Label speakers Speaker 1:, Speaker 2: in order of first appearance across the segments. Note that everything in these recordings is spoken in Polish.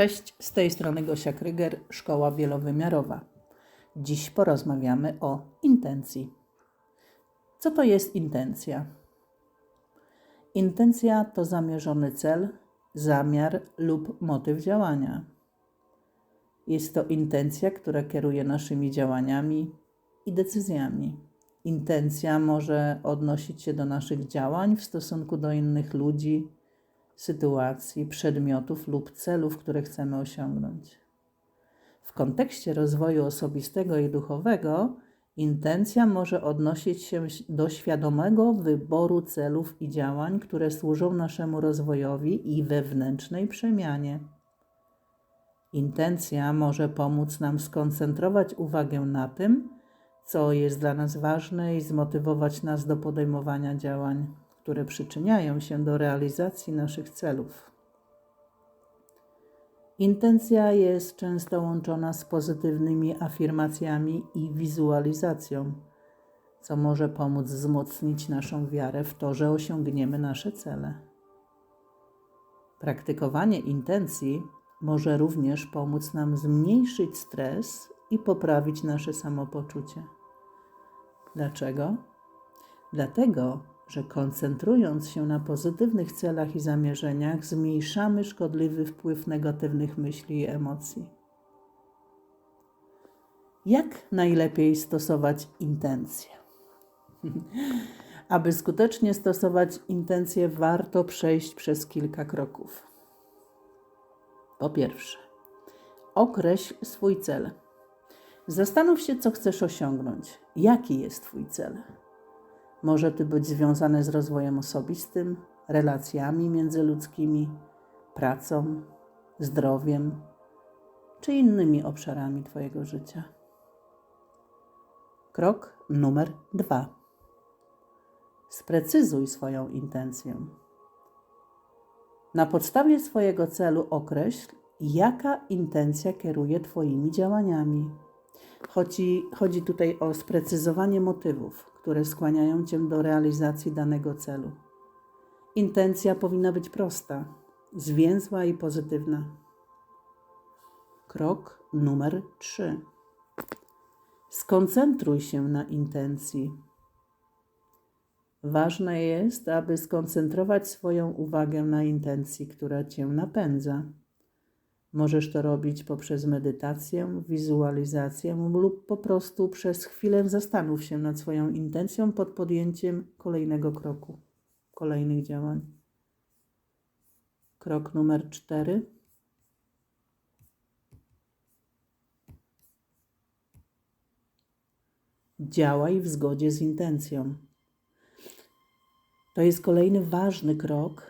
Speaker 1: Cześć, z tej strony Gosia Kryger, Szkoła Wielowymiarowa. Dziś porozmawiamy o intencji. Co to jest intencja? Intencja to zamierzony cel, zamiar lub motyw działania. Jest to intencja, która kieruje naszymi działaniami i decyzjami. Intencja może odnosić się do naszych działań w stosunku do innych ludzi, sytuacji, przedmiotów lub celów, które chcemy osiągnąć. W kontekście rozwoju osobistego i duchowego, intencja może odnosić się do świadomego wyboru celów i działań, które służą naszemu rozwojowi i wewnętrznej przemianie. Intencja może pomóc nam skoncentrować uwagę na tym, co jest dla nas ważne i zmotywować nas do podejmowania działań które przyczyniają się do realizacji naszych celów. Intencja jest często łączona z pozytywnymi afirmacjami i wizualizacją, co może pomóc wzmocnić naszą wiarę w to, że osiągniemy nasze cele. Praktykowanie intencji może również pomóc nam zmniejszyć stres i poprawić nasze samopoczucie. Dlaczego? Dlatego, że koncentrując się na pozytywnych celach i zamierzeniach, zmniejszamy szkodliwy wpływ negatywnych myśli i emocji. Jak najlepiej stosować intencje? Aby skutecznie stosować intencje, warto przejść przez kilka kroków. Po pierwsze, określ swój cel. Zastanów się, co chcesz osiągnąć. Jaki jest Twój cel? Może to być związane z rozwojem osobistym, relacjami międzyludzkimi, pracą, zdrowiem czy innymi obszarami Twojego życia. Krok numer dwa. Sprecyzuj swoją intencję. Na podstawie swojego celu określ, jaka intencja kieruje Twoimi działaniami. Chodzi, chodzi tutaj o sprecyzowanie motywów, które skłaniają Cię do realizacji danego celu. Intencja powinna być prosta, zwięzła i pozytywna. Krok numer 3. Skoncentruj się na intencji. Ważne jest, aby skoncentrować swoją uwagę na intencji, która Cię napędza. Możesz to robić poprzez medytację, wizualizację lub po prostu przez chwilę zastanów się nad swoją intencją pod podjęciem kolejnego kroku, kolejnych działań. Krok numer cztery. Działaj w zgodzie z intencją. To jest kolejny ważny krok,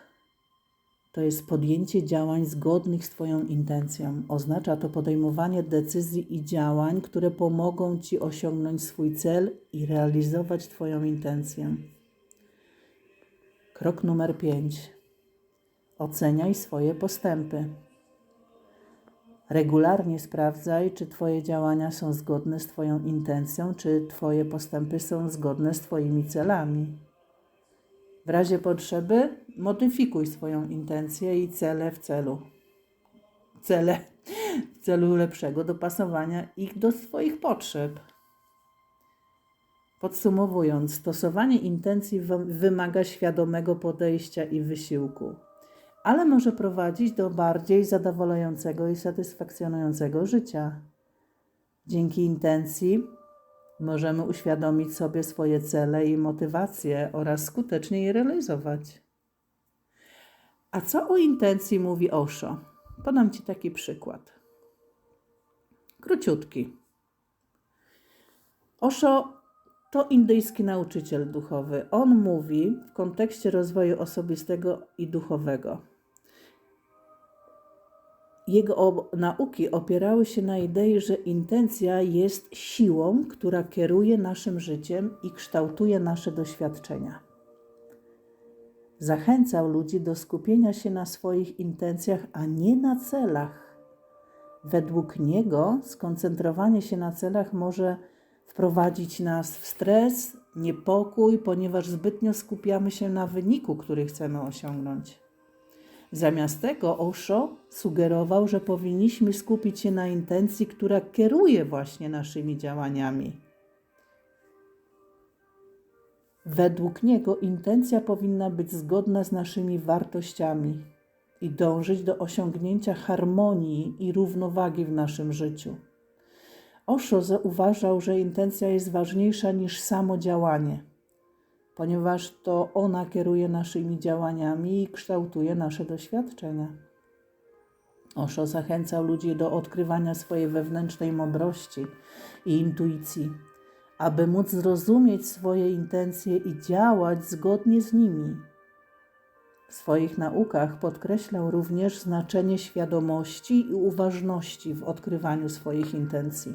Speaker 1: to jest podjęcie działań zgodnych z Twoją intencją. Oznacza to podejmowanie decyzji i działań, które pomogą Ci osiągnąć swój cel i realizować Twoją intencję. Krok numer 5. Oceniaj swoje postępy. Regularnie sprawdzaj, czy Twoje działania są zgodne z Twoją intencją, czy Twoje postępy są zgodne z Twoimi celami. W razie potrzeby modyfikuj swoją intencję i cele w celu. Cele w celu lepszego dopasowania ich do swoich potrzeb. Podsumowując, stosowanie intencji wymaga świadomego podejścia i wysiłku, ale może prowadzić do bardziej zadowalającego i satysfakcjonującego życia. Dzięki intencji możemy uświadomić sobie swoje cele i motywacje oraz skutecznie je realizować. A co o intencji mówi Osho? Podam Ci taki przykład. Króciutki. Osho to indyjski nauczyciel duchowy. On mówi w kontekście rozwoju osobistego i duchowego. Jego nauki opierały się na idei, że intencja jest siłą, która kieruje naszym życiem i kształtuje nasze doświadczenia. Zachęcał ludzi do skupienia się na swoich intencjach, a nie na celach. Według niego skoncentrowanie się na celach może wprowadzić nas w stres, niepokój, ponieważ zbytnio skupiamy się na wyniku, który chcemy osiągnąć. Zamiast tego Osho sugerował, że powinniśmy skupić się na intencji, która kieruje właśnie naszymi działaniami. Według niego intencja powinna być zgodna z naszymi wartościami i dążyć do osiągnięcia harmonii i równowagi w naszym życiu. Osho zauważał, że intencja jest ważniejsza niż samo działanie, ponieważ to ona kieruje naszymi działaniami i kształtuje nasze doświadczenia. Osho zachęcał ludzi do odkrywania swojej wewnętrznej mądrości i intuicji, aby móc zrozumieć swoje intencje i działać zgodnie z nimi. W swoich naukach podkreślał również znaczenie świadomości i uważności w odkrywaniu swoich intencji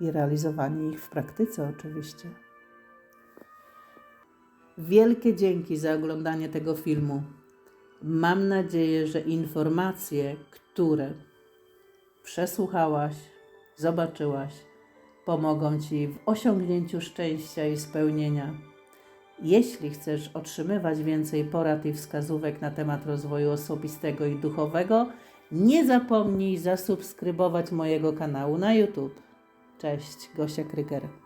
Speaker 1: i realizowaniu ich w praktyce, oczywiście. Wielkie dzięki za oglądanie tego filmu. Mam nadzieję, że informacje, które przesłuchałaś, zobaczyłaś, pomogą Ci w osiągnięciu szczęścia i spełnienia. Jeśli chcesz otrzymywać więcej porad i wskazówek na temat rozwoju osobistego i duchowego, nie zapomnij zasubskrybować mojego kanału na YouTube. Cześć, Gosia Kryger.